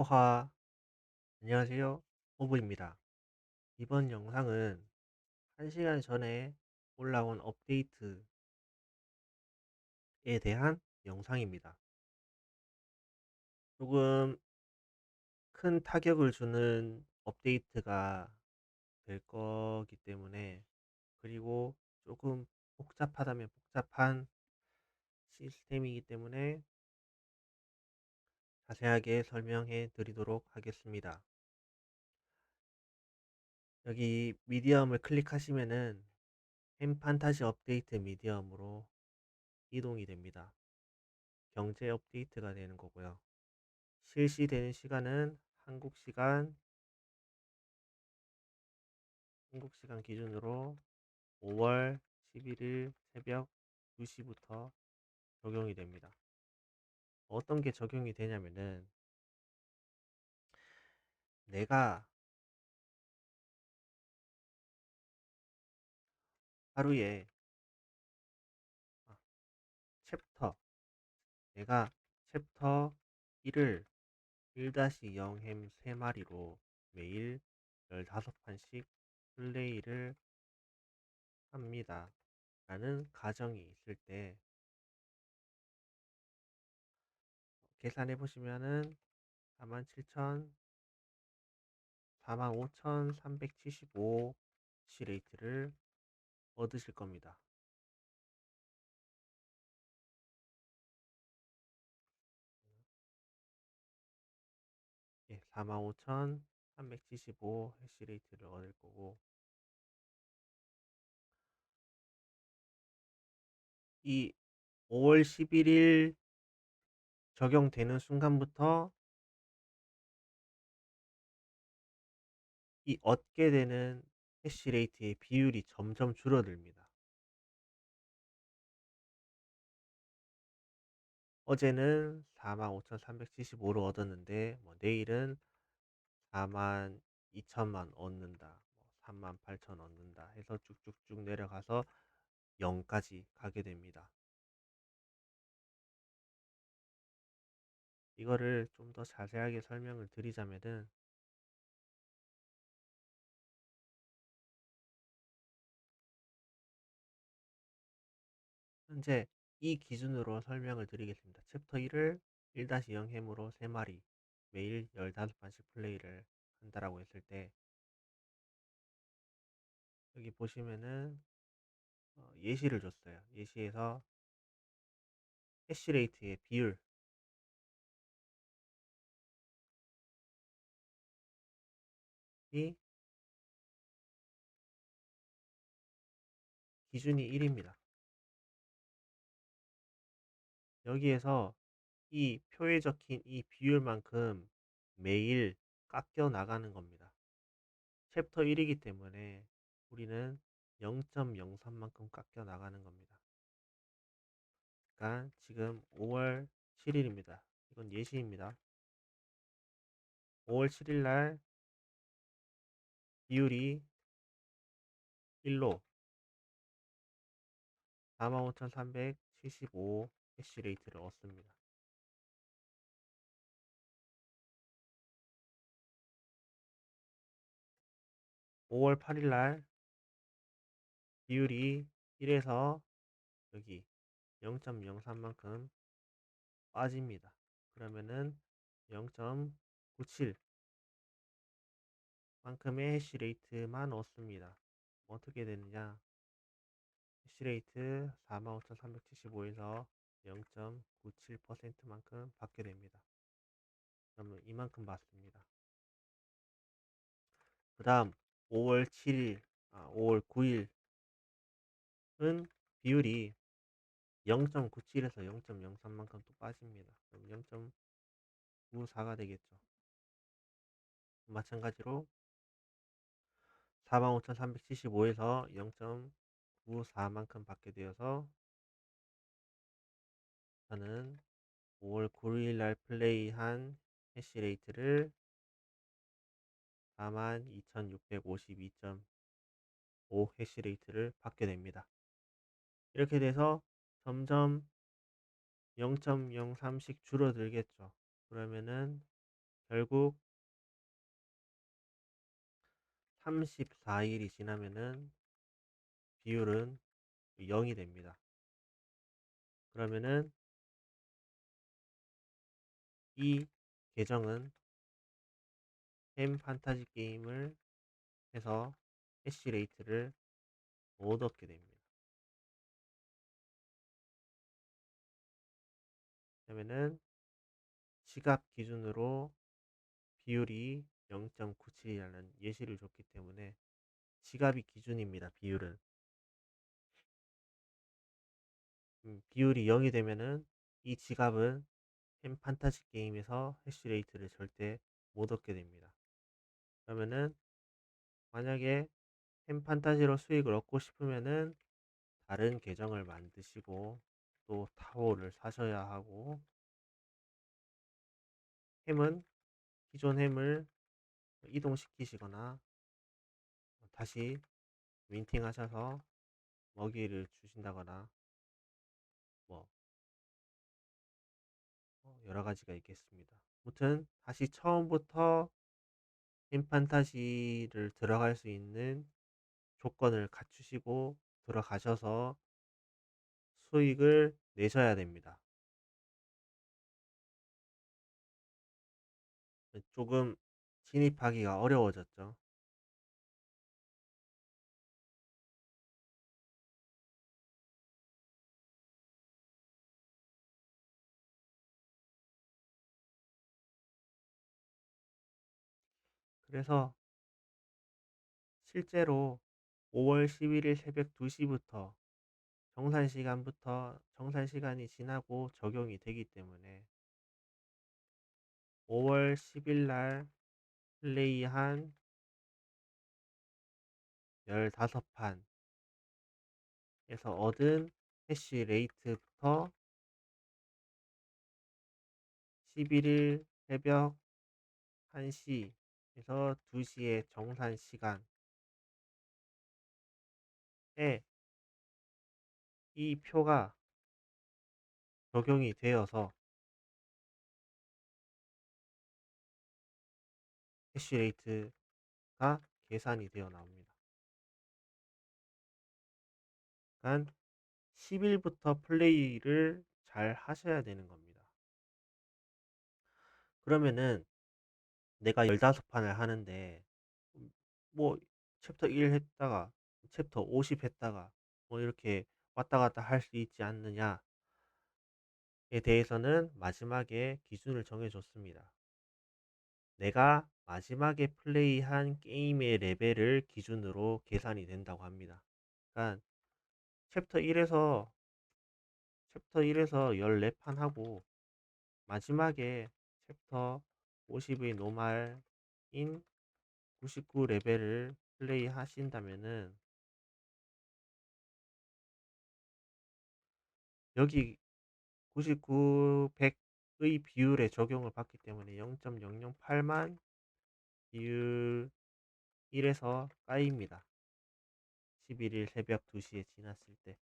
호하, 안녕하세요. 호브입니다. 이번 영상은 1시간 전에 올라온 업데이트에 대한 영상입니다. 조금 큰 타격을 주는 업데이트가 될 거기 때문에 그리고 조금 복잡하다면 복잡한 시스템이기 때문에 자세하게 설명해 드리도록 하겠습니다. 여기 미디엄을 클릭하시면은 햄 판타지 업데이트 미디엄으로 이동이 됩니다. 경제 업데이트가 되는 거고요. 실시되는 시간은 한국 시간 한국 시간 기준으로 5월 11일 새벽 2시부터 적용이 됩니다. 어떤 게 적용이 되냐면은 내가 하루에 아, 챕터 내가 챕터 1을 1-0햄 3마리로 매일 15판씩 플레이를 합니다. 라는 가정이 있을 때 계산해 보시면은 47,000 45,375 시레이트를 얻으실 겁니다. 예, 45,375 해시레이트를 얻을 거고 이 5월 11일 적용되는 순간부터 이 얻게 되는 해시레이트의 비율이 점점 줄어듭니다. 어제는 45,375로 얻었는데 뭐 내일은 42,000만 얻는다. 뭐38,000 얻는다 해서 쭉쭉쭉 내려가서 0까지 가게 됩니다. 이거를 좀 더 자세하게 설명을 드리자면은 현재 이 기준으로 설명을 드리겠습니다. 챕터 1을 1-0 햄으로 3마리 매일 15판씩 플레이를 한다라고 했을 때 여기 보시면은 어, 예시를 줬어요. 예시에서 해시레이트의 비율 이 기준이 1입니다. 여기에서 이 표에 적힌 이 비율만큼 매일 깎여 나가는 겁니다. 챕터 1이기 때문에 우리는 0.03만큼 깎여 나가는 겁니다. 그러니까 지금 5월 7일입니다. 이건 예시입니다. 5월 7일 날 비율이 1로 45,375 해시레이트를 얻습니다. 5월 8일 날 비율이 1에서 여기 0.03만큼 빠집니다. 그러면은 0.97 만큼의 해시레이트만 얻습니다. 어떻게 되느냐? 해시레이트 45,375에서 0.97%만큼 받게 됩니다. 그러면 이만큼 받습니다. 그 다음 5월 7일, 아, 5월 9일은 비율이 0.97에서 0.03만큼 또 빠집니다. 그럼 0.94가 되겠죠. 마찬가지로 45,375에서 0.94만큼 받게 되어서 저는 5월 9일 날 플레이한 해시레이트를 42,652.5 해시레이트를 받게 됩니다. 이렇게 돼서 점점 0.03씩 줄어들겠죠. 그러면은 결국 34일이 지나면은 비율은 0이 됩니다. 그러면은 이 계정은 햄 판타지 게임을 해서 해시 레이트를 못 얻게 됩니다. 그러면은 지갑 기준으로 비율이 0.97이라는 예시를 줬기 때문에 지갑이 기준입니다. 비율은 음, 비율이 0이 되면은 이 지갑은 햄 판타지 게임에서 해시레이트를 절대 못 얻게 됩니다. 그러면은 만약에 햄 판타지로 수익을 얻고 싶으면은 다른 계정을 만드시고 또 타워를 사셔야 하고 햄은 기존 햄을 이동시키시거나 다시 윈팅 하셔서 먹이를 주신다거나 뭐 어, 여러 가지가 있겠습니다. 아무튼 다시 처음부터 햄 판타지를 들어갈 수 있는 조건을 갖추시고 들어가셔서 수익을 내셔야 됩니다. 조금 진입하기가 어려워졌죠. 그래서 실제로 5월 11일 새벽 2시부터 정산 시간부터 정산 시간이 지나고 적용이 되기 때문에 5월 10일 날 플레이한 15판에서 얻은 해시 레이트부터 11일 새벽 1시에서 2시의 정산 시간에 이 표가 적용이 되어서 해시레이트가 계산이 되어 나옵니다. 그러니까 10일부터 플레이를 잘 하셔야 되는 겁니다. 그러면은 내가 15판을 하는데 뭐 챕터 1 했다가 챕터 50 했다가 뭐 이렇게 왔다 갔다 할 수 있지 않느냐 에 대해서는 마지막에 기준을 정해줬습니다. 내가 마지막에 플레이한 게임의 레벨을 기준으로 계산이 된다고 합니다. 그러니까 챕터 1에서 챕터 1에서 14판 하고 마지막에 챕터 50의 노말인 99 레벨을 플레이 하신다면은 여기 99, 100의 비율에 적용을 받기 때문에 0.008만 비율 1에서 까입니다. 11일 새벽 2시에 지났을 때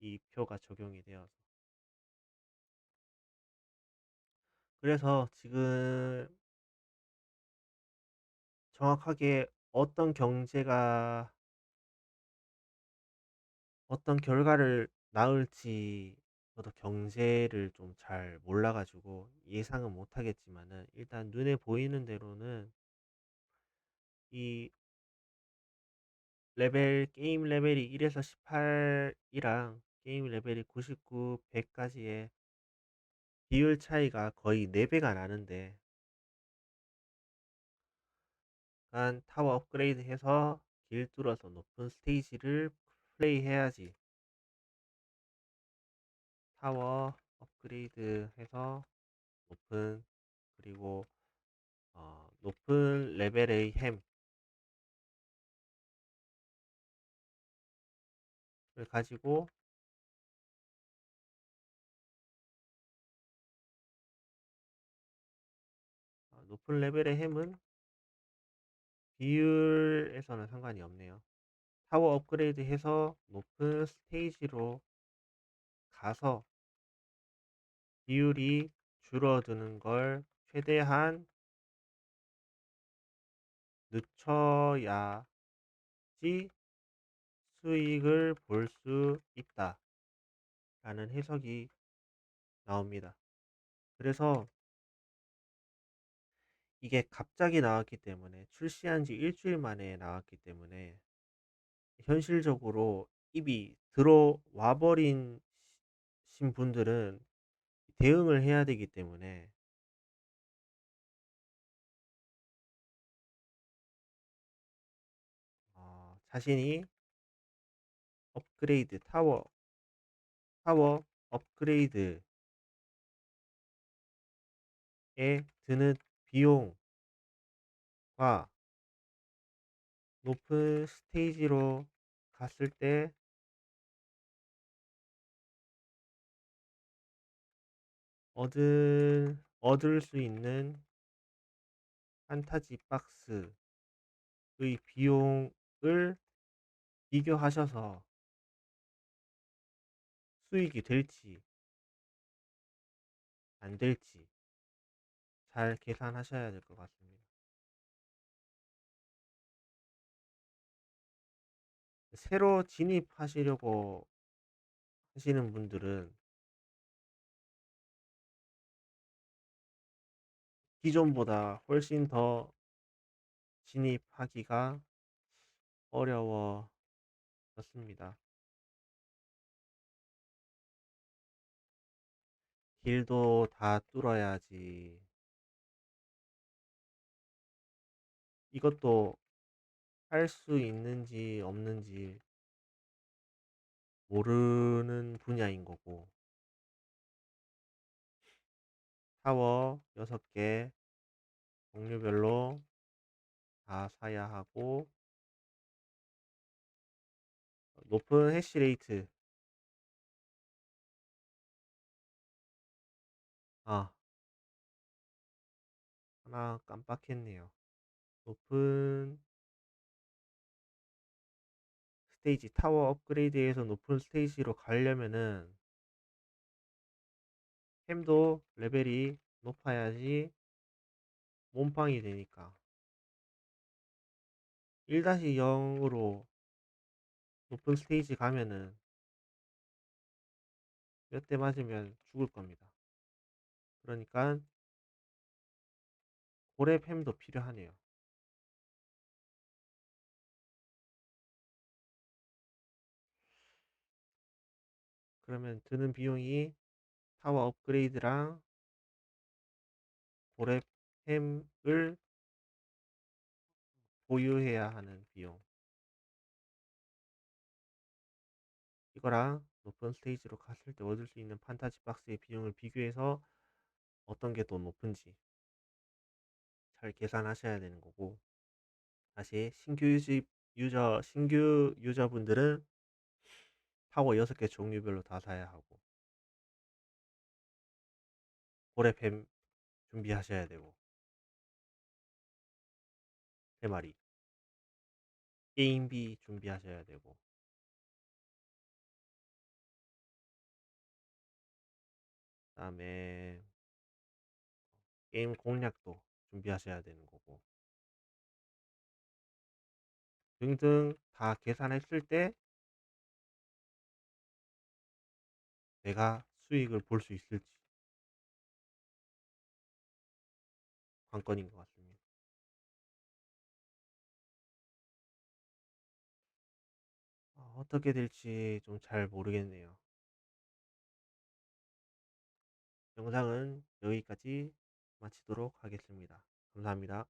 이 표가 적용이 되어서 그래서 지금 정확하게 어떤 경제가 어떤 결과를 낳을지 저도 경제를 좀 잘 몰라가지고 예상은 못하겠지만은 일단 눈에 보이는 대로는 이 레벨 게임 레벨이 1 에서 18 이랑 게임 레벨이 99, 100 까지의 비율 차이가 거의 4 배가 나는데 한 타워 업그레이드 해서 길 뚫어서 높은 스테이지를 플레이 해야지. 타워 업그레이드 해서 높은 그리고 어, 높은 레벨의 햄 가지고 어, 높은 레벨의 햄은 비율에서는 상관이 없네요. 타워 업그레이드 해서 높은 스테이지로 가서 비율이 줄어드는 걸 최대한 늦춰야지 수익을 볼 수 있다. 라는 해석이 나옵니다. 그래서 이게 갑자기 나왔기 때문에 출시한 지 일주일 만에 나왔기 때문에 현실적으로 입이 들어와 버린 신 분들은 대응을 해야 되기 때문에 어, 자신이 업그레이드 타워 타워 업그레이드에 드는 비용과 높은 스테이지로 갔을 때 얻을, 얻을 수 있는 판타지 박스의 비용을 비교하셔서 수익이 될지 안 될지 잘 계산하셔야 될 것 같습니다. 새로 진입하시려고 하시는 분들은 기존보다 훨씬 더 진입하기가 어려워졌습니다. 길도 다 뚫어야지. 이것도 할 수 있는지 없는지 모르는 분야인 거고. 타워 6개 종류별로 다 사야 하고 높은 해시레이트 아 하나 깜빡했네요. 높은 스테이지 타워 업그레이드에서 높은 스테이지로 가려면은 햄도 레벨이 높아야지 몸빵이 되니까 1-0으로 높은 스테이지 가면은 몇 대 맞으면 죽을 겁니다. 그러니까 고렙 햄도 필요하네요. 그러면 드는 비용이 타워 업그레이드랑 고렙 햄을 보유해야 하는 비용 이거랑 높은 스테이지로 갔을 때 얻을 수 있는 판타지 박스의 비용을 비교해서 어떤 게 더 높은지 잘 계산하셔야 되는 거고. 다시 신규 유저 신규 유저분들은 타워 6개 종류별로 다 사야 하고. 고래팸 준비하셔야 되고. 세 마리. 게임비 준비하셔야 되고. 그 다음에 게임 공략도 준비하셔야 되는 거고 등등 다 계산했을 때 내가 수익을 볼 수 있을지 관건인 것 같습니다. 어, 어떻게 될지 좀 잘 모르겠네요. 영상은 여기까지 마치도록 하겠습니다. 감사합니다.